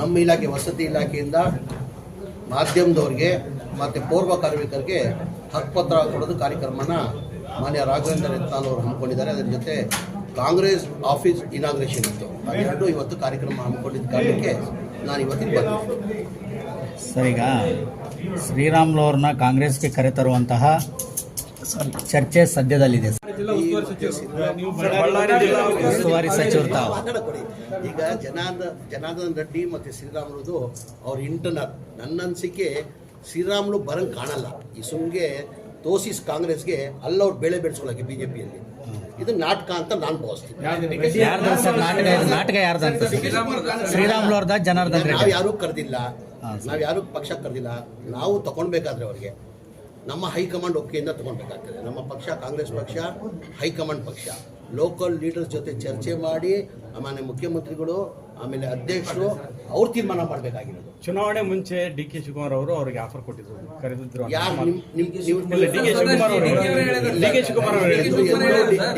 ನಮ್ಮ ಇಲಾಖೆ, ವಸತಿ ಇಲಾಖೆಯಿಂದ ಮಾಧ್ಯಮದವ್ರಿಗೆ ಮತ್ತು ಪೂರ್ವ ಕಾರ್ಮಿಕರಿಗೆ ಹಕ್ಕುಪತ್ರ ಕೊಡೋದು ಕಾರ್ಯಕ್ರಮನ ಮಾನ್ಯ ರಾಘವೇಂದ್ರ ಯತ್ನಾಳ್ ಅವರು ಹಮ್ಮಿಕೊಂಡಿದ್ದಾರೆ. ಅದರ ಜೊತೆ ಕಾಂಗ್ರೆಸ್ ಆಫೀಸ್ ಇನಾಗ್ರೇಷನ್ ಇತ್ತು. ಅದೆರಡು ಇವತ್ತು ಕಾರ್ಯಕ್ರಮ ಹಮ್ಮಿಕೊಂಡಿದ್ದ ಕಾರಣಕ್ಕೆ ನಾನು ಇವತ್ತಿಗೆ ಬಂದೆ. ಸರ್ ಈಗ ಶ್ರೀರಾಮ್ಲವ್ರನ್ನ ಕಾಂಗ್ರೆಸ್ಗೆ ಕರೆತರುವಂತಹ ಚರ್ಚೆ ಸದ್ಯದಲ್ಲಿದೆ. ಸರ್. ಉಸ್ತುವಾರಿ ಸಚಿವರು ತಾವು. ಈಗ ಜನಾರ್ದ ಜನಾರ್ದನ್ ರೆಡ್ಡಿ ಮತ್ತು ಶ್ರೀರಾಮುಲುದು ಅವ್ರ ಇಂಟರ್ನಲ್ ನನ್ನ ಅನಿಸಿಕೆ ಶ್ರೀರಾಮುಲು ಬರಂಗ್ ಕಾಣಲ್ಲ. ಈ ಸುಮ್ಗೆ ತೋಸಿಸ್ ಕಾಂಗ್ರೆಸ್ಗೆ ಅಲ್ಲವ್ರು ಬೆಳೆ ಬೆಳೆಸ್ಕೊಳಕ್ಕೆ ಬಿ ಜೆ ಪಿಯಲ್ಲಿ ಇದು ನಾಟಕ ಅಂತ ನಾನು ಭಾವಿಸ್ತೀನಿ. ನಾಟಕ ಇದು ನಾಟಕ ಅವ್ರದ ಜನಾರ್ದನ್ ನಾವು ಯಾರು ಕರೆದಿಲ್ಲ. ನಾವು ಯಾರೂ ಪಕ್ಷ ಕರೆದಿಲ್ಲ. ನಾವು ತಗೊಳ್ಬೇಕಾದ್ರೆ ಅವ್ರಿಗೆ. ನಮ್ಮ ಹೈಕಮಾಂಡ್ ಒಪ್ಪಿಗೆಯಿಂದ ತಗೊಳ್ಬೇಕಾಗ್ತದೆ. ನಮ್ಮ ಪಕ್ಷ ಕಾಂಗ್ರೆಸ್ ಪಕ್ಷ ಹೈಕಮಾಂಡ್ ಪಕ್ಷ. ಲೋಕಲ್ ಲೀಡರ್ಸ್ ಜೊತೆ ಚರ್ಚೆ ಮಾಡಿ ಆಮೇಲೆ ಮುಖ್ಯಮಂತ್ರಿಗಳು ಆಮೇಲೆ ಅಧ್ಯಕ್ಷರು ಅವ್ರು ತೀರ್ಮಾನ ಮಾಡಬೇಕಾಗಿರೋದು. ಚುನಾವಣೆ ಮುಂಚೆ ಡಿ ಕೆ ಶಿವಕುಮಾರ್ ಅವರು ಅವರಿಗೆ ಆಫರ್ ಕೊಟ್ಟಿದ್ರು ಕರೆದಿದ್ರು ಡಿ ಕೆ ಶಿವಕುಮಾರ್ ಅವರು ಡಿ ಕೆ ಶಿವಕುಮಾರ್ ಅವರು ಹೇಳಿದ್ರು.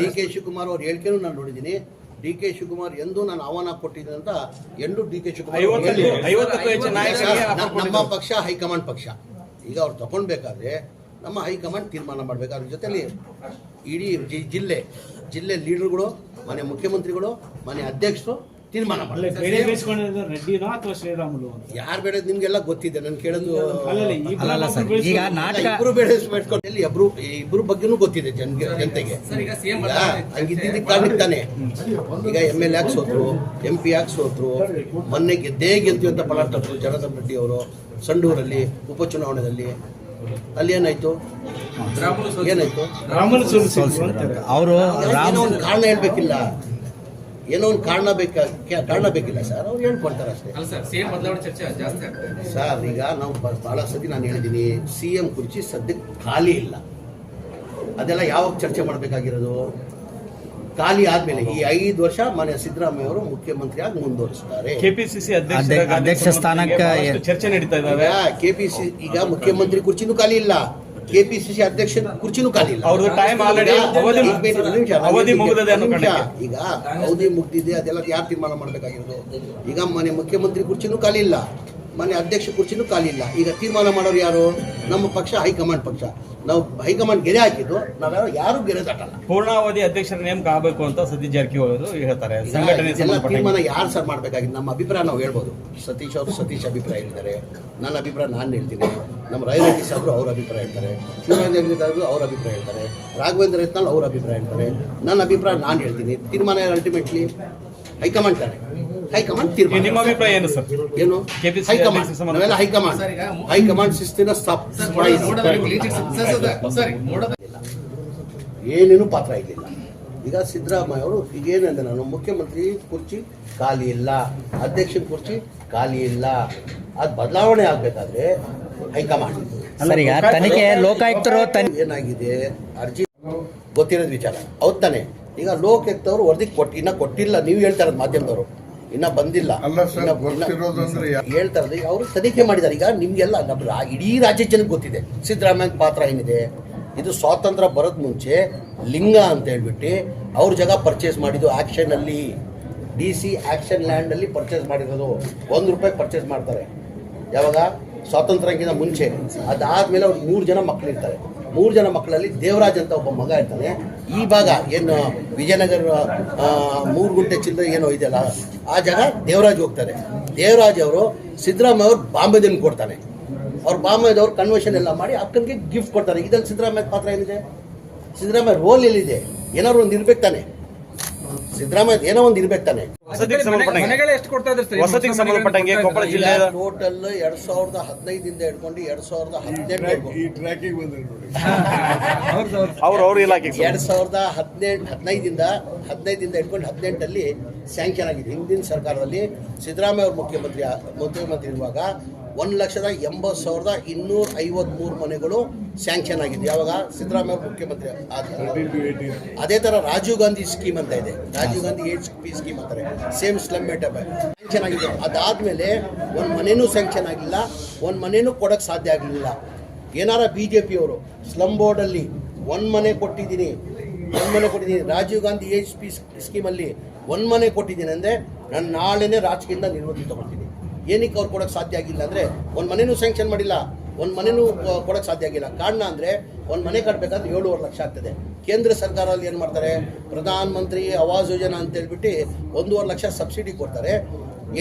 ಡಿ ಕೆ ಶಿವಕುಮಾರ್ ಅವ್ರ ಹೇಳಿಕೆನೂ ನಾನು ನೋಡಿದ್ದೀನಿ ಡಿ ಕೆ ಶಿವಕುಮಾರ್ ಎಂದು ನಾನು ಆಹ್ವಾನ ಕೊಟ್ಟಿದ್ದೆ ಅಂತ ಎಂದು ಡಿ ಕೆ ಶಿವಕುಮಾರ್ ನಮ್ಮ. ಪಕ್ಷ ಹೈಕಮಾಂಡ್ ಪಕ್ಷ. ಈಗ ಅವ್ರು ತಗೊಂಡ್ಬೇಕಾದ್ರೆ ನಮ್ಮ ಹೈಕಮಾಂಡ್ ತೀರ್ಮಾನ ಮಾಡಬೇಕು. ಅದ್ರ ಜೊತೆಯಲ್ಲಿ ಇಡೀ ಜಿ- ಜಿಲ್ಲೆ ಜಿಲ್ಲೆ ಲೀಡರ್ಗಳು ಮನೆ ಮುಖ್ಯಮಂತ್ರಿಗಳು ಮನೆ ಅಧ್ಯಕ್ಷರು ತೀರ್ಮಾನ ಮಾಡಬೇಕು. ಯಾರು ಬೇಡ ನಿಮ್ಗೆಲ್ಲ ಗೊತ್ತಿದೆ ನಾನು ಕೇಳೋದು ಅಲ್ಲಲ್ಲ ಸರ್ ಈಗ ನಾಟಕ ಇಬ್ರು ಬೇಡ ಬೆಳೆಸ್ಕೊಂಡು ಎಲ್ಲಿ ಇಬ್ರು ಇಬ್ರು ಬಗ್ಗೆನೂ ಗೊತ್ತಿದೆ ಜನ ಜನತೆಗೆ. ಹಂಗಿದ್ದಿದ್ದಕ್ಕೆ ಕಾರಣಕ್ಕೆ ತಾನೆ ಈಗ ಎಂ ಎಲ್ ಯಾಕೆ ಸೋತ್ರು ಎಂ ಪಿ ಯಾಕೆ ಸೋತ್ರು ಮೊನ್ನೆ ಗೆದ್ದೇ ಗೆದ್ದು ಅಂತ ಪಲಾಟ ಜನಾರ್ದನ್ ರೆಡ್ಡಿ ಅವರು ಸಂಡೂರಲ್ಲಿ ಉಪಚುನಾವಣೆಯಲ್ಲಿ ಅಲ್ಲಿ ಏನಾಯ್ತು? ಏನಾಯ್ತು? ಅವರು ಏನೋ ಒಂದು ಕಾರಣ ಹೇಳ್ಬೇಕಿಲ್ಲ. ಏನೋ ಒಂದು ಕಾರಣ ಬೇಕಾ ಕಾರಣ ಬೇಕಿಲ್ಲ ಸರ್? ಅವ್ರು ಹೇಳ್ಕೊಡ್ತಾರೆ ಅಷ್ಟೇ. ಅಲ್ಲ ಸರ್ ಸೇಮ್ ಬದಲಾವಣೆ ಚರ್ಚೆ ಜಾಸ್ತಿ ಆಗ್ತಾ ಸರ್ ಈಗ ನಾವು ಬ- ಬಹಳ ಸತಿ ನಾನು ಹೇಳಿದ್ದೀನಿ ಸಿ ಎಂ ಕುರ್ಚಿ ಸದ್ಯಕ್ಕೆ ಖಾಲಿ ಇಲ್ಲ. ಅದೆಲ್ಲ ಯಾವಾಗ ಚರ್ಚೆ ಮಾಡಬೇಕಾಗಿರೋದು? ಖಾಲಿ ಆದ್ಮೇಲೆ ಈ ಐದು ವರ್ಷ ಮಾನ್ಯ ಸಿದ್ದರಾಮಯ್ಯ ಅವರು ಮುಖ್ಯಮಂತ್ರಿಯಾಗಿ ಮುಂದುವರಿಸ್ತಾರೆ ಕೆಪಿಸಿಸಿ ಅಧ್ಯ- ಅಧ್ಯಕ್ಷ ಸ್ಥಾನಕ್ಕೆ ಚರ್ಚೆ ನಡೀತಾ ಇದ್ದಾವೆ ಕೆಪಿಸಿ ಈಗ ಮುಖ್ಯಮಂತ್ರಿ ಕುರ್ಚಿನೂ ಖಾಲಿ ಇಲ್ಲ. ಕೆಪಿಸಿಸಿ ಅಧ್ಯಕ್ಷ ಕುರ್ಚಿನೂ ಖಾಲಿ ಇಲ್ಲ. ಅವ್ರದ್ದು ಅವಧಿ- ಮುಗಿದಿದೆ. ಈಗ ಅವಧಿ ಮುಗ್ದಿದೆ ಅದೆಲ್ಲ ಯಾರು ತೀರ್ಮಾನ ಮಾಡಬೇಕಾಗಿರೋದು? ಈಗ ಮನೆ ಮುಖ್ಯಮಂತ್ರಿ ಕುರ್ಚಿನೂ ಖಾಲಿ ಇಲ್ಲ. ಮನೆ ಅಧ್ಯಕ್ಷ ಕುರ್ಚಿನೂ ಖಾಲಿ ಇಲ್ಲ. ಈಗ ತೀರ್ಮಾನ ಮಾಡೋರು ಯಾರು? ನಮ್ಮ ಪಕ್ಷ ಹೈಕಮಾಂಡ್ ಪಕ್ಷ. ನಾವು ಹೈಕಮಾಂಡ್ ಗೆರೆ ಹಾಕಿದ್ದು ನಾವ್ಯಾರು ಯಾರು ಗೆರೆ ದಾಟಲ್ಲ ಪೂರ್ಣಾವಧಿ ಅಧ್ಯಕ್ಷರ ನೇಮಕ ಆಗಬೇಕು ಅಂತ ಸತೀಶ್ ಜಾರಕಿಹೊಳಿ ಅವರು ಹೇಳ್ತಾರೆ. ಸಂಘಟನೆ ತೀರ್ಮಾನ ಯಾರು ಸರ್ ಮಾಡಬೇಕಾಗಿತ್ತು? ನಮ್ಮ ಅಭಿಪ್ರಾಯ ನಾವು ಹೇಳ್ಬೋದು. ಸತೀಶ್ ಅವರು ಸತೀಶ್ ಅಭಿಪ್ರಾಯ ಹೇಳ್ತಾರೆ. ನನ್ನ ಅಭಿಪ್ರಾಯ ನಾನು ಹೇಳ್ತೀನಿ. ನಮ್ಮ ರೈರೆಡ್ಡಿ ಅವರು ಅವ್ರ ಅಭಿಪ್ರಾಯ ಹೇಳ್ತಾರೆ. ಶಿವರಾಜ್ ಅವ್ರ ಅಭಿಪ್ರಾಯ ಹೇಳ್ತಾರೆ. ರಾಘವೇಂದ್ರ ಯತ್ನಾಳ್ ಅವ್ರ ಅಭಿಪ್ರಾಯ ಹೇಳ್ತಾರೆ. ನನ್ನ ಅಭಿಪ್ರಾಯ ನಾನು ಹೇಳ್ತೀನಿ. ತೀರ್ಮಾನ ಅಲ್ಟಿಮೇಟ್ಲಿ ಹೈಕಮಾಂಡ್ ತಾನೆ. ಹೈಕಮಾಂಡ್ ತೀರ್ಮಾನ. ನಿಮ್ಮ ಅಭಿಪ್ರಾಯ ಏನು ಸರ್? ಏನು? ಹೈಕಮಾಂಡ್. ನಾವೆಲ್ಲ ಹೈಕಮಾಂಡ್. ಸರ್, ಈಗ ಹೈಕಮಾಂಡ್ ಶಿಸ್ತಿನ ಏನೇನು ಪಾತ್ರ ಇರಲಿಲ್ಲ ಈಗ ಸಿದ್ದರಾಮಯ್ಯ ಅವರು ಈಗ ಏನಂದ್ರೆ ನಾನು ಮುಖ್ಯಮಂತ್ರಿ ಕುರ್ಚಿ ಖಾಲಿ ಇಲ್ಲ. ಅಧ್ಯಕ್ಷನ ಕುರ್ಚಿ ಖಾಲಿ ಇಲ್ಲ. ಅದು ಬದಲಾವಣೆ ಆಗಬೇಕಾದ್ರೆ ಹೈಕಮಾಂಡ್. ತನಿಖೆ ಲೋಕಾಯುಕ್ತರು ಏನಾಗಿದೆ? ಅರ್ಜಿ ಗೊತ್ತಿರೋದು ವಿಚಾರ. ಹೌದ್ ತಾನೆ. ಈಗ ಲೋಕಾಯುಕ್ತವ್ರು ವರದಿ ಕೊಟ್ಟು ಇನ್ನ ಕೊಟ್ಟಿಲ್ಲ. ನೀವು ಹೇಳ್ತಾ ಇರೋದು ಮಾಧ್ಯಮದವರು. ಇನ್ನ ಬಂದಿಲ್ಲ. ಹೇಳ್ತಾ ಇರೋದು ಅವರು ತನಿಖೆ ಮಾಡಿದ್ದಾರೆ. ಈಗ ನಿಮ್ಗೆಲ್ಲ ನಮ್ಮ ಇಡೀ ರಾಜ್ಯ ಜನಕ್ಕೆ ಗೊತ್ತಿದೆ. ಸಿದ್ದರಾಮಯ್ಯ ಪಾತ್ರ ಏನಿದೆ? ಇದು ಸ್ವಾತಂತ್ರ್ಯ ಬರೋದ್ ಮುಂಚೆ ಲಿಂಗ ಅಂತ ಹೇಳ್ಬಿಟ್ಟು ಅವ್ರ ಜಾಗ ಪರ್ಚೇಸ್ ಮಾಡಿದ್ದು ಆಕ್ಷನ್ ಅಲ್ಲಿ. ಡಿ ಸಿ ಆಕ್ಷನ್ ಲ್ಯಾಂಡ್ ಅಲ್ಲಿ ಪರ್ಚೇಸ್ ಮಾಡಿರೋದು. ಒಂದು ರೂಪಾಯಿ ಪರ್ಚೇಸ್ ಮಾಡ್ತಾರೆ. ಯಾವಾಗ? ಸ್ವಾತಂತ್ರ್ಯಕ್ಕಿಂತ ಮುಂಚೆ. ಅದಾದ್ಮೇಲೆ ಅವ್ರಿಗೆ ಮೂರು ಜನ ಮಕ್ಕಳಿರ್ತಾರೆ ಮೂರು ಜನ ಮಕ್ಕಳಲ್ಲಿ ದೇವರಾಜ್ ಅಂತ ಒಬ್ಬ ಮಗ ಇರ್ತಾನೆ. ಈ ಭಾಗ ಏನು ವಿಜಯನಗರ ಮೂರು ಗುಂಟೆ ಚಿಲ್ಲರೆ ಏನೋ ಇದೆಯಲ್ಲ, ಆ ಜಾಗ ದೇವರಾಜ್ ಹೋಗ್ತಾರೆ. ದೇವರಾಜ್ ಅವರು ಸಿದ್ದರಾಮಯ್ಯ ಅವರು ಬಾಂಬೆದಲ್ಲಿ ಕೊಡ್ತಾನೆ ಅವ್ರು ಬಾಂಬೆದವ್ರು ಕನ್ವೆನ್ಷನ್ ಎಲ್ಲ ಮಾಡಿ ಅಕ್ಕನಿಗೆ ಗಿಫ್ಟ್ ಕೊಡ್ತಾರೆ. ಇದರಲ್ಲಿ ಸಿದ್ದರಾಮಯ್ಯ ಪಾತ್ರ ಏನಿದೆ? ಸಿದ್ದರಾಮಯ್ಯ ರೋಲ್ ಎಲ್ಲಿದೆ? ಏನಾದ್ರು ಒಂದು ಇರ್ಬೇಕು ತಾನೆ. ಸಿದ್ದರಾಮಯ್ಯ ಏನೋ ಒಂದು ಇರ್ಬೇಕು ತಾನೆ. ವಸತಿಗೆ ಸಂಬಂಧಪಟ್ಟಂಗೆ? ವಸತಿಗೆ ಕೊಪ್ಪಳ ಜಿಲ್ಲೆಯ ಟೋಟಲ್ ಎರಡ್ ಸಾವಿರದ ಹದಿನೈದಿಂದ ಹಿಡ್ಕೊಂಡು ಎರಡ್ ಸಾವಿರದ ಹದಿನೆಂಟು ಈ ಟ್ರ್ಯಾಕಿಗೆ ಬಂದ್ರೆ ನೋಡಿ. ಅವ್ರ ಅವ್ರ ಇಲಾಖೆಗೆ ಎರಡ್ ಸಾವಿರದ ಹದಿನೆಂಟು ಹದಿನೈದಿಂದ ಹದಿನೈದಿಂದ ಹಿಡ್ಕೊಂಡು ಹದಿನೆಂಟಲ್ಲಿ ಸ್ಯಾಂಕ್ಷನ್ ಆಗಿದೆ. ಹಿಂದಿನ ಸರ್ಕಾರದಲ್ಲಿ ಸಿದ್ದರಾಮಯ್ಯ ಅವರು ಮುಖ್ಯಮಂತ್ರಿ ಮುಖ್ಯಮಂತ್ರಿ ಇರುವಾಗ ಒಂದು ಲಕ್ಷದ ಎಂಬತ್ತು ಸಾವಿರದ ಇನ್ನೂರ ಐವತ್ಮೂರು ಮನೆಗಳು ಸ್ಯಾಂಕ್ಷನ್ ಆಗಿದೆ ಯಾವಾಗ ಸಿದ್ದರಾಮಯ್ಯ ಮುಖ್ಯಮಂತ್ರಿ ಆದ ಅದೇ ಥರ ರಾಜೀವ್ ಗಾಂಧಿ ಸ್ಕೀಮ್ ಅಂತ ಇದೆ. Rajiv Gandhi H P scheme ಅಂತಾರೆ. ಸೇಮ್ ಸ್ಲಮ್ ಮೇಟಪ್ ಸ್ಯಾಂಕ್ಷನ್ ಆಗಿದೆ. ಅದಾದಮೇಲೆ ಒಂದು ಮನೆಯೂ ಸ್ಯಾಂಕ್ಷನ್ ಆಗಿಲ್ಲ. ಒಂದು ಮನೆಯೂ ಕೊಡೋಕ್ಕೆ ಸಾಧ್ಯ ಆಗಲಿಲ್ಲ. ಏನಾರ ಬಿ ಜೆ ಪಿಯವರು ಸ್ಲಮ್ ಬೋರ್ಡಲ್ಲಿ ಒಂದು ಮನೆ ಕೊಟ್ಟಿದ್ದೀನಿ. ಒಂದು ಮನೆ ಕೊಟ್ಟಿದ್ದೀನಿ. ರಾಜೀವ್ ಗಾಂಧಿ ಏಜ್ ಪಿ ಸ್ಕೀಮಲ್ಲಿ ಒಂದು ಮನೆ ಕೊಟ್ಟಿದ್ದೀನಿ ಅಂದರೆ ನಾನು ನಾಳೆನೇ ರಾಜಕೀಯದಿಂದ ನಿವೃತ್ತಿ ತಗೊಳ್ತೀನಿ. ಏನಕ್ಕೆ ಅವ್ರು ಕೊಡೋಕ್ಕೆ ಸಾಧ್ಯ ಆಗಿಲ್ಲ ಅಂದರೆ ಒಂದು ಮನೆಯೂ ಸ್ಯಾಂಕ್ಷನ್ ಮಾಡಿಲ್ಲ, ಒಂದು ಮನೆಯೂ ಕೊಡೋಕ್ಕೆ ಸಾಧ್ಯ ಆಗಿಲ್ಲ. ಕಾರಣ ಅಂದರೆ ಒಂದು ಮನೆ ಕಟ್ಟಬೇಕಾದ್ರೆ ಏಳುವರೆ ಲಕ್ಷ ಆಗ್ತದೆ. ಕೇಂದ್ರ ಸರ್ಕಾರದಲ್ಲಿ ಏನು ಮಾಡ್ತಾರೆ? ಪ್ರಧಾನ ಮಂತ್ರಿ ಆವಾಸ್ ಯೋಜನಾ ಅಂತ ಹೇಳ್ಬಿಟ್ಟು ಒಂದೂವರೆ ಲಕ್ಷ ಸಬ್ಸಿಡಿ ಕೊಡ್ತಾರೆ.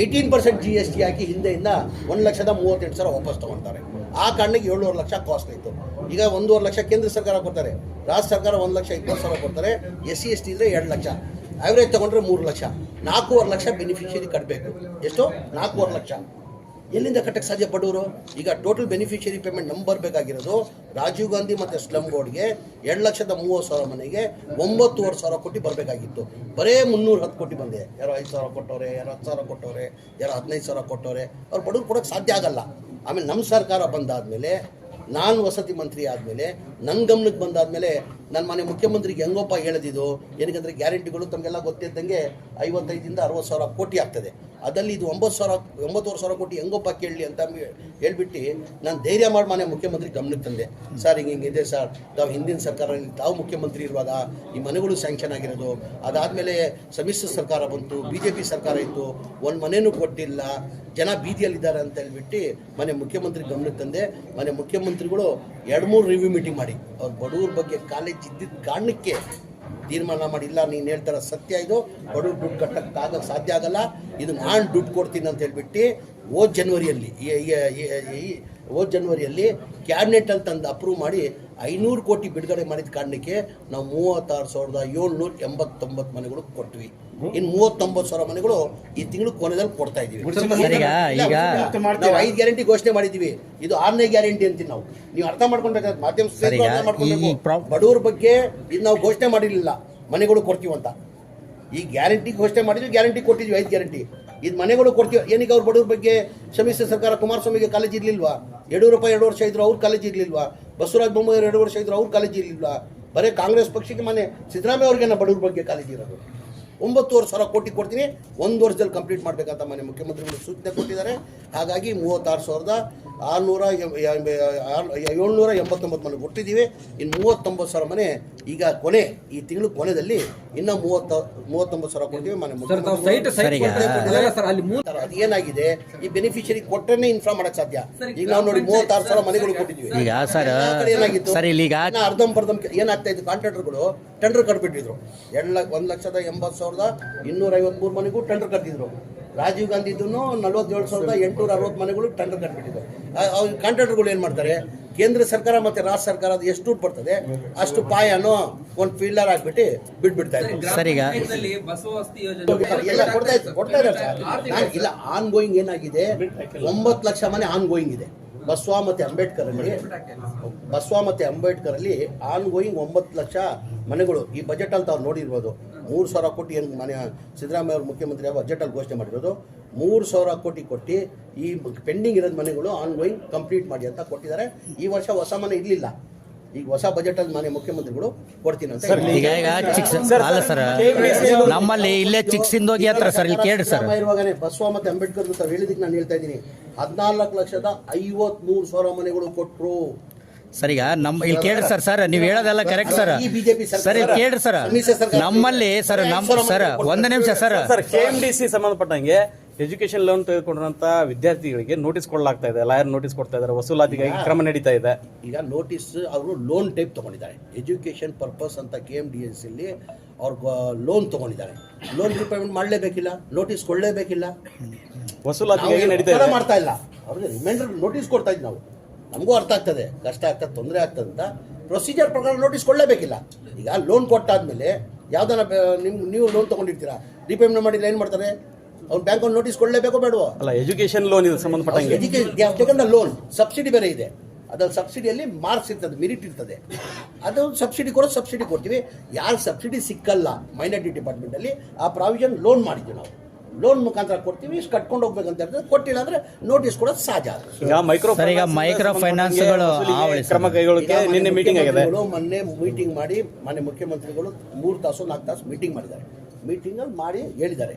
Eighteen percent G S T ಹಾಕಿ ಹಿಂದೆಯಿಂದ ಒಂದು ಲಕ್ಷದ ಮೂವತ್ತೆಂಟು ಸಾವಿರ ವಾಪಸ್ ತೊಗೊಳ್ತಾರೆ ಆ ಕಾರಣಕ್ಕೆ ಏಳುವರೆ ಲಕ್ಷ ಕಾಸ್ಟ್ ಆಯಿತು ಈಗ ಒಂದೂವರೆ ಲಕ್ಷ ಕೇಂದ್ರ ಸರ್ಕಾರ ಕೊಡ್ತಾರೆ. ರಾಜ್ಯ ಸರ್ಕಾರ ಒಂದು ಲಕ್ಷ ಇಪ್ಪತ್ತು ಸಾವಿರ ಕೊಡ್ತಾರೆ. ಎಸ್ ಸಿ ಎಸ್ ಟಿ ಇದ್ರೆ ಎರಡು ಲಕ್ಷ. ಆವ್ರೇಜ್ ತೊಗೊಂಡ್ರೆ ಮೂರು ಲಕ್ಷ. ನಾಲ್ಕೂವರೆ ಲಕ್ಷ ಬೆನಿಫಿಷಿಯರಿ ಕಟ್ಟಬೇಕು ಎಷ್ಟು? ನಾಲ್ಕೂವರೆ ಲಕ್ಷ. ಎಲ್ಲಿಂದ ಕಟ್ಟಕ್ಕೆ ಸಾಧ್ಯ ಬಡವರು? ಈಗ ಟೋಟಲ್ ಬೆನಿಫಿಷಿಯರಿ ಪೇಮೆಂಟ್ ನಮ್ಗೆ ಬರಬೇಕಾಗಿರೋದು ರಾಜೀವ್ ಗಾಂಧಿ ಮತ್ತು ಸ್ಲಮ್ ಬೋರ್ಡ್ಗೆ ಎರಡು ಲಕ್ಷದ ಮೂವತ್ತು ಸಾವಿರ ಮನೆಗೆ ಒಂಬತ್ತುವರೆ ಸಾವಿರ ಕೋಟಿ ಬರಬೇಕಾಗಿತ್ತು. ಬರೇ ಮುನ್ನೂರ ಹತ್ತು ಕೋಟಿ ಬಂದಿದೆ ಯಾರೋ ಐದು ಸಾವಿರ ಕೊಟ್ಟವ್ರೆ, ಯಾರೋ ಹತ್ತು ಸಾವಿರ ಕೊಟ್ಟವ್ರೆ, ಯಾರೋ ಹದಿನೈದು ಸಾವಿರ ಕೊಟ್ಟವ್ರೆ. ಅವ್ರು ಬಡವ್ರು ಕೊಡೋಕ್ಕೆ ಸಾಧ್ಯ ಆಗಲ್ಲ. ಆಮೇಲೆ ನಮ್ಮ ಸರ್ಕಾರ ಬಂದಾದಮೇಲೆ ನಾನು ವಸತಿ ಮಂತ್ರಿ ಆದಮೇಲೆ ನನ್ನ ಗಮನಕ್ಕೆ ಬಂದಾದಮೇಲೆ ನನ್ನ ಮನೆ ಮುಖ್ಯಮಂತ್ರಿಗೆ ಹೆಂಗೋಪ್ಪ ಹೇಳಿದ್ದು? ಏನಕ್ಕೆ ಗ್ಯಾರಂಟಿಗಳು ತಮಗೆಲ್ಲ ಗೊತ್ತಿದ್ದಂಗೆ ಐವತ್ತೈದಿಂದ ಅರವತ್ತು ಸಾವಿರ ಕೋಟಿ ಆಗ್ತದೆ. ಅದರಲ್ಲಿ ಇದು ಒಂಬತ್ತು ಸಾವಿರ, ಒಂಬತ್ತುವರೆ ಸಾವಿರ ಕೋಟಿ ಹೆಂಗಪ್ಪ ಕೇಳಲಿ ಅಂತ ಹೇಳ್ಬಿಟ್ಟು ನಾನು ಧೈರ್ಯ ಮಾಡಿ ಮನೆ ಮುಖ್ಯಮಂತ್ರಿ ಗಮನಕ್ಕೆ ತಂದೆ. ಸರ್, ಹಿಂಗೆ ಹಿಂಗಿದೆ ಸರ್. ತಾವು ಹಿಂದಿನ ಸರ್ಕಾರದಲ್ಲಿ ತಾವು ಮುಖ್ಯಮಂತ್ರಿ ಇರುವಾಗ ಈ ಮನೆಗಳು ಸ್ಯಾಂಕ್ಷನ್ ಆಗಿರೋದು. ಅದಾದಮೇಲೆ ಸಮ್ಮಿಶ್ರ ಸರ್ಕಾರ ಬಂತು ಬಿ ಜೆ ಪಿ ಸರ್ಕಾರ ಇತ್ತು. ಒಂದು ಮನೆಯೂ ಕೊಟ್ಟಿಲ್ಲ. ಜನ ಬೀದಿಯಲ್ಲಿದ್ದಾರೆ ಅಂತ ಹೇಳ್ಬಿಟ್ಟು ಮನೆ ಮುಖ್ಯಮಂತ್ರಿ ಗಮನಕ್ಕೆ ತಂದೆ. ಮನೆ ಮುಖ್ಯಮಂತ್ರಿಗಳು ಎರಡು ಮೂರು ರಿವ್ಯೂ ಮೀಟಿಂಗ್ ಮಾಡಿ. ಅವ್ರು ಬಡವ್ರ ಬಗ್ಗೆ ಕಾಲೇಜ್ ಇದ್ದಿದ್ದ ಕಾರಣಕ್ಕೆ ತೀರ್ಮಾನ ಮಾಡಿ, ಇಲ್ಲ, ನೀನು ಹೇಳ್ತಾರ ಸತ್ಯ ಇದು, ಬಡವ್ರು ದುಡ್ಡು ಕಟ್ಟಕ್ಕಾಗಕ್ಕೆ ಸಾಧ್ಯ ಆಗಲ್ಲ, ಇದು ನಾನು ದುಡ್ಡು ಕೊಡ್ತೀನಿ ಅಂತ ಹೇಳ್ಬಿಟ್ಟು ಓ ಜನ್ವರಿಯಲ್ಲಿ ಓ ಜನ್ವರಿಯಲ್ಲಿ ಕ್ಯಾಬಿನೆಟಲ್ಲಿ ತಂದು ಅಪ್ರೂವ್ ಮಾಡಿ ಐನೂರು ಕೋಟಿ ಬಿಡುಗಡೆ ಮಾಡಿದ ಕಾರಣಕ್ಕೆ ನಾವು ಮೂವತ್ತಾರು ಸಾವಿರದ ಏಳ್ನೂರ ಎಂಬತ್ತೊಂಬತ್ತು ಮನೆಗಳು ಕೊಟ್ವಿ. ಇನ್ನು ಮೂವತ್ತೊಂಬತ್ತು ಸಾವಿರ ಮನೆಗಳು ಈ ತಿಂಗಳು ಕೊನೆದಲ್ಲಿ ಕೊಡ್ತಾ ಇದೀವಿ ನಾವು ಐದು ಗ್ಯಾರಂಟಿ ಘೋಷಣೆ ಮಾಡಿದ್ದೀವಿ. ಇದು ಆರನೇ ಗ್ಯಾರಂಟಿ ಅಂತೀವಿ ನಾವು. ನೀವು ಅರ್ಥ ಮಾಡ್ಕೊಂಡ್ರೆ ಮಾಧ್ಯಮ. ಬಡವ್ರ ಬಗ್ಗೆ ಇದು ನಾವು ಘೋಷಣೆ ಮಾಡಿರಲಿಲ್ಲ. ಮನೆಗಳು ಕೊಡ್ತೀವಿ ಅಂತ. ಈ ಗ್ಯಾರಂಟಿ ಘೋಷಣೆ ಮಾಡಿದ್ವಿ ಗ್ಯಾರಂಟಿ ಕೊಟ್ಟಿದ್ವಿ ಐದು ಗ್ಯಾರಂಟಿ. ಇದು ಮನೆಗಳು ಕೊಡ್ತೀವಿ. ಏನಿಗೆ ಅವ್ರ ಬಡವ್ರ ಬಗ್ಗೆ ಸಮ್ಮಿಶ್ರ ಸರ್ಕಾರ ಕುಮಾರಸ್ವಾಮಿಗೆ ಕಾಲೇಜ್ ಇರ್ಲಿಲ್ವಾ? ಯಡಿಯೂರಪ್ಪ ಎರಡು ವರ್ಷ ಇದ್ರು ಅವ್ರ ಕಾಲೇಜ್ ಇರ್ಲಿಲ್ವಾ? ಬಸವರಾಜ ಬೊಮ್ಮಾಯಿ ಎರಡು ವರ್ಷ ಇದ್ರು, ಅವ್ರ ಕಾಲೇಜ್ ಇರಲಿಲ್ಲ. ಬರೀ ಕಾಂಗ್ರೆಸ್ ಪಕ್ಷಕ್ಕೆ ಮನೆ ಸಿದ್ದರಾಮಯ್ಯ ಅವ್ರಿಗೆ ಬಡವ್ರ ಬಗ್ಗೆ ಕಾಲೇಜ್ ಇರೋದು? ಒಂಬತ್ತುವರೆ ಸಾವಿರ ಕೋಟಿ ಕೊಡ್ತೀನಿ. ಒಂದು ವರ್ಷದಲ್ಲಿ ಕಂಪ್ಲೀಟ್ ಮಾಡಬೇಕಂತ ಮನೆ ಮುಖ್ಯಮಂತ್ರಿಗಳು ಸೂಚನೆ ಕೊಟ್ಟಿದ್ದಾರೆ. ಹಾಗಾಗಿ ಮೂವತ್ತಾರು ಸಾವಿರದ ಆರುನೂರ ಏಳ್ನೂರ ಎಂಬತ್ತೊಂಬತ್ತು ಮನೆ ಕೊಟ್ಟಿದ್ದೀವಿ. ಇನ್ನು ಮೂವತ್ತೊಂಬತ್ತು ಸಾವಿರ ಮನೆ ಈಗ ಕೊನೆ ಈ ತಿಂಗಳು ಕೊನೆಯಲ್ಲಿ ಇನ್ನೂ ಮೂವತ್ತ ಮೂವತ್ತೊಂಬತ್ತು ಸಾವಿರ ಕೊಡ್ತೀವಿ ಮನೆ ಅದು ಏನಾಗಿದೆ ಈ ಬೆನಿಫಿಷರಿ ಕೊಟ್ಟರೆ ಇನ್ಫಾರ್ಮ್ ಮಾಡಕ್ ಸಾಧ್ಯ. ಈಗ ನಾವು ನೋಡಿ ಮೂವತ್ತಾರು ಸಾವಿರ ಮನೆಗಳು ಕೊಟ್ಟಿದ್ದೀವಿ. ಏನಾಗಿತ್ತು? ಅರ್ಧಂಬರ್ಧಂ ಏನಾಗ್ತಾ ಇತ್ತು ಕಾಂಟ್ರಾಕ್ಟರ್ಗಳು ಟೆಂಡರ್ ಕಟ್ಬಿಟ್ಟಿದ್ರು. ಎರಡು ಲಕ್ಷ ಒಂದು ಲಕ್ಷದ ಎಂಬತ್ತು ಸಾವಿರದ ಇನ್ನೂರ ಐವತ್ಮೂರು ಮನೆಗೂ ಟೆಂಡರ್ ಕಟ್ಟಿದ್ರು ರಾಜೀವ್ ಗಾಂಧಿದು ನಲ್ವತ್ತೇಳು ಸಾವಿರದ ಎಂಟುನೂರ ಅರವತ್ತು ಮನೆಗಳು ಟೆಂಡರ್ ಕಟ್ಬಿಟ್ಟಿದ್ರು. ಕಾಂಟ್ರಾಕ್ಟರ್ಗಳು ಏನು ಮಾಡ್ತಾರೆ? ಕೇಂದ್ರ ಸರ್ಕಾರ ಮತ್ತೆ ರಾಜ್ಯ ಸರ್ಕಾರದ ಎಷ್ಟು ದುಡ್ಡು ಬರ್ತದೆ? ಅಷ್ಟು ಪಾಯನೋ ಒಂದು ಫೀಲ್ಡರ್ ಹಾಕ್ಬಿಟ್ಟು ಬಿಟ್ಬಿಡ್ತಾ ಎಲ್ಲ ಕೊಡ್ತಾ ಇದ್ದಾರೆ ಇಲ್ಲ ಆನ್ ಗೋಯಿಂಗ್ ಏನಾಗಿದೆ ಒಂಬತ್ತು ಲಕ್ಷ ಮನೆ ಆನ್ ಗೋಯಿಂಗ್ ಇದೆ. ಬಸವ ಮತ್ತು ಅಂಬೇಡ್ಕರ್ ಅಲ್ಲಿ ಬಸವ ಮತ್ತು ಅಂಬೇಡ್ಕರ್ ಅಲ್ಲಿ ಆನ್ ಗೋಯಿಂಗ್ ಒಂಬತ್ತು ಲಕ್ಷ ಮನೆಗಳು. ಈ ಬಜೆಟ್ ಅಲ್ಲಿ ತಾವು ನೋಡಿರ್ಬೋದು. ಮೂರು ಸಾವಿರ ಕೋಟಿ ಏನು ಮನೆ, ಸಿದ್ದರಾಮಯ್ಯ ಅವರು ಮುಖ್ಯಮಂತ್ರಿ ಬಜೆಟ್ ಅಲ್ಲಿ ಘೋಷಣೆ ಮಾಡಿರೋದು. ಮೂರು ಸಾವಿರ ಕೋಟಿ ಕೊಟ್ಟು ಈ ಪೆಂಡಿಂಗ್ ಇರೋದು ಮನೆಗಳು ಆನ್ ಗೋಯಿಂಗ್ ಕಂಪ್ಲೀಟ್ ಮಾಡಿ ಅಂತ ಕೊಟ್ಟಿದ್ದಾರೆ. ಈ ವರ್ಷ ಹೊಸ ಮನೆ ಇರಲಿಲ್ಲ. ಈಗ ಹೊಸ ಬಜೆಟ್ ಅಲ್ಲಿ ಮಾನ್ಯ ಮುಖ್ಯಮಂತ್ರಿಗಳು ಕೊಡ್ತೀನಿ ಅಂತ. ಈಗ ಈಗ ಚಿಕ್ಸ್ ಅಲ್ಲ ಸರ್ ನಮ್ಮಲ್ಲಿ ಇಲ್ಲೇ ಚಿಕ್ಸಿಂದೋಗಿ ಹತ್ರ ಸರ್ ಇಲ್ಲಿ ಕೇಳಿ ಸರ್. ಇರುವಾಗನೇ ಬಸವ ಮತ್ತೆ ಅಂಬೇಡ್ಕರ್ ತಾವು ಹೇಳಿದಕ್ಕೆ ನಾನು ಹೇಳ್ತಾ ಇದ್ದೀನಿ. ಹದಿನಾಲ್ಕು ಲಕ್ಷದ ಐವತ್ಮೂರು ಸಾವಿರ ಮನೆಗಳು ಕೊಟ್ಟರು ಸರ್ ಈಗ ನಮ್ಮ ಇಲ್ಲಿ ಕೇಳಿ ಸರ್ ಸರ್ ನೀವು ಹೇಳೋದೆಲ್ಲ ಕರೆಕ್ಟ್ ಸರ್. ಈ ಬಿಜೆಪಿ ಸರ್ ಇಲ್ಲಿ ಕೇಳಿ ಸರ್. ನಮ್ಮಲ್ಲಿ ಸರ್ ನಮ್ಮ ಸರ್ ಒಂದು ನಿಮಿಷ sir. Sir K M D C ಸಂಬಂಧಪಟ್ಟಂಗೆ ಎಜುಕೇಶನ್ ಲೋನ್ ತೆಗೆದುಕೊಂಡಿರುವಂತ ವಿದ್ಯಾರ್ಥಿಗಳಿಗೆ ನೋಟಿಸ್ ಕೊಡಲಾಗ್ತಾ ಇದೆ. ಲಾಯರ್ ನೋಟಿಸ್ ಕೊಡ್ತಾ ಇದ್ದಾರೆ. ವಸೂಲಾತಿಗಾಗಿ ಕ್ರಮ ನಡೀತಾ ಇದೆ. ಈಗ ನೋಟಿಸ್ ಅವರು ಲೋನ್ ಟೈಪ್ ತಗೊಂಡಿದ್ದಾರೆ. ಎಜುಕೇಶನ್ ಪರ್ಪಸ್ ಅಂತ ಕೆ ಎಂ ಡಿ ಎಸ್ ಅಲ್ಲಿ ಅವ್ರು ಲೋನ್ ತಗೊಂಡಿದ್ದಾರೆ. ಲೋನ್ ರಿಪೇಮೆಂಟ್ ಮಾಡಲೇಬೇಕಿಲ್ಲ. ನೋಟಿಸ್ ಕೊಡಲೇಬೇಕಿಲ್ಲ. ವಸೂಲಾತಿಗಾಗಿ ನಡೀತಾ ಇಲ್ಲ ಇದೆ. ಮಾಡ್ತಾ ಇಲ್ಲ. ಅವ್ರಿಗೆ ರಿಮೈಂಡರ್ ನೋಟಿಸ್ ಕೊಡ್ತಾ ಇದ್ವಿ ನಾವು. ನಮಗೂ ಅರ್ಥ ಆಗ್ತದೆ. ಕಷ್ಟ ಆಗ್ತದೆ ತೊಂದರೆ ಆಗ್ತದೆ ಅಂತ. ಪ್ರೊಸೀಜರ್ ಪ್ರಕಾರ ನೋಟಿಸ್ ಕೊಡಲೇಬೇಕಿಲ್ಲ. ಈಗ ಲೋನ್ ಕೊಟ್ಟಾದ್ಮೇಲೆ ಯಾವ್ದಾನ ನಿಮ್ಗೆ ನೀವು ಲೋನ್ ತಗೊಂಡಿರ್ತೀರಾ? ರಿಪೇಮೆಂಟ್ ಮಾಡಿದ್ರೆ ಏನು ಮಾಡ್ತಾರೆ? ಅವ್ನು ಬ್ಯಾಂಕ್ ಅವ್ನು ನೋಟಿಸ್ ಕೊಡಲೇಬೇಕೋ ಬೇಡವೋ? ಅಲ್ಲ ಎಜುಕೇಶನ್ ಲೋನ್ ಇದು ಸಂಬಂಧಪಟ್ಟಂಗೆ ಎಜುಕೇಶನ್ ಲೋನ್ ಸಬ್ಸಿಡಿ ಬೇರೆ ಇದೆ. ಅದ್ರಲ್ಲಿ ಸಬ್ಸಿಡಿಯಲ್ಲಿ ಮಾರ್ಕ್ಸ್ ಇರ್ತದೆ ಮೆರಿಟ್ ಇರ್ತದೆ. ಅದು ಸಬ್ಸಿಡಿ ಕೊಡೋ ಸಬ್ಸಿಡಿ ಕೊಡ್ತೀವಿ. ಯಾರು ಸಬ್ಸಿಡಿ ಸಿಕ್ಕಲ್ಲ ಮೈನಾರಿಟಿ ಡಿಪಾರ್ಟ್ಮೆಂಟಲ್ಲಿ ಆ ಪ್ರಾವಿಷನ್ ಲೋನ್ ಮಾಡಿದ್ವಿ ನಾವು. ಲೋನ್ ಮುಖಾಂತರ ಕೊಡ್ತೀವಿ ಇಷ್ಟು ಕಟ್ಕೊಂಡು ಹೋಗ್ಬೇಕಂತ ಇರ್ತದೆ ಕೊಟ್ಟಿಲ್ಲ ಅಂದ್ರೆ ನೋಟಿಸ್ ಕೊಡೋದು ಸಹಜ ಈಗ ಮೈಕ್ರೋ ಫೈನಾನ್ಸ್ ಈಗ ಮೈಕ್ರೋ ಫೈನಾನ್ಸ್ಗಳು ಕ್ರಮ ಕೈಗೊಳ್ಳಕ್ಕೆ ನಿನ್ನೆ ಮೀಟಿಂಗ್ ಆಗಿದೆ. ಮೊನ್ನೆ ಮೀಟಿಂಗ್ ಮಾಡಿ ಮನೆ ಮುಖ್ಯಮಂತ್ರಿಗಳು ಮೂರು ತಾಸು ನಾಲ್ಕು ತಾಸು ಮೀಟಿಂಗ್ ಮಾಡಿದ್ದಾರೆ. ಮೀಟಿಂಗ್ ಮಾಡಿ ಹೇಳಿದ್ದಾರೆ.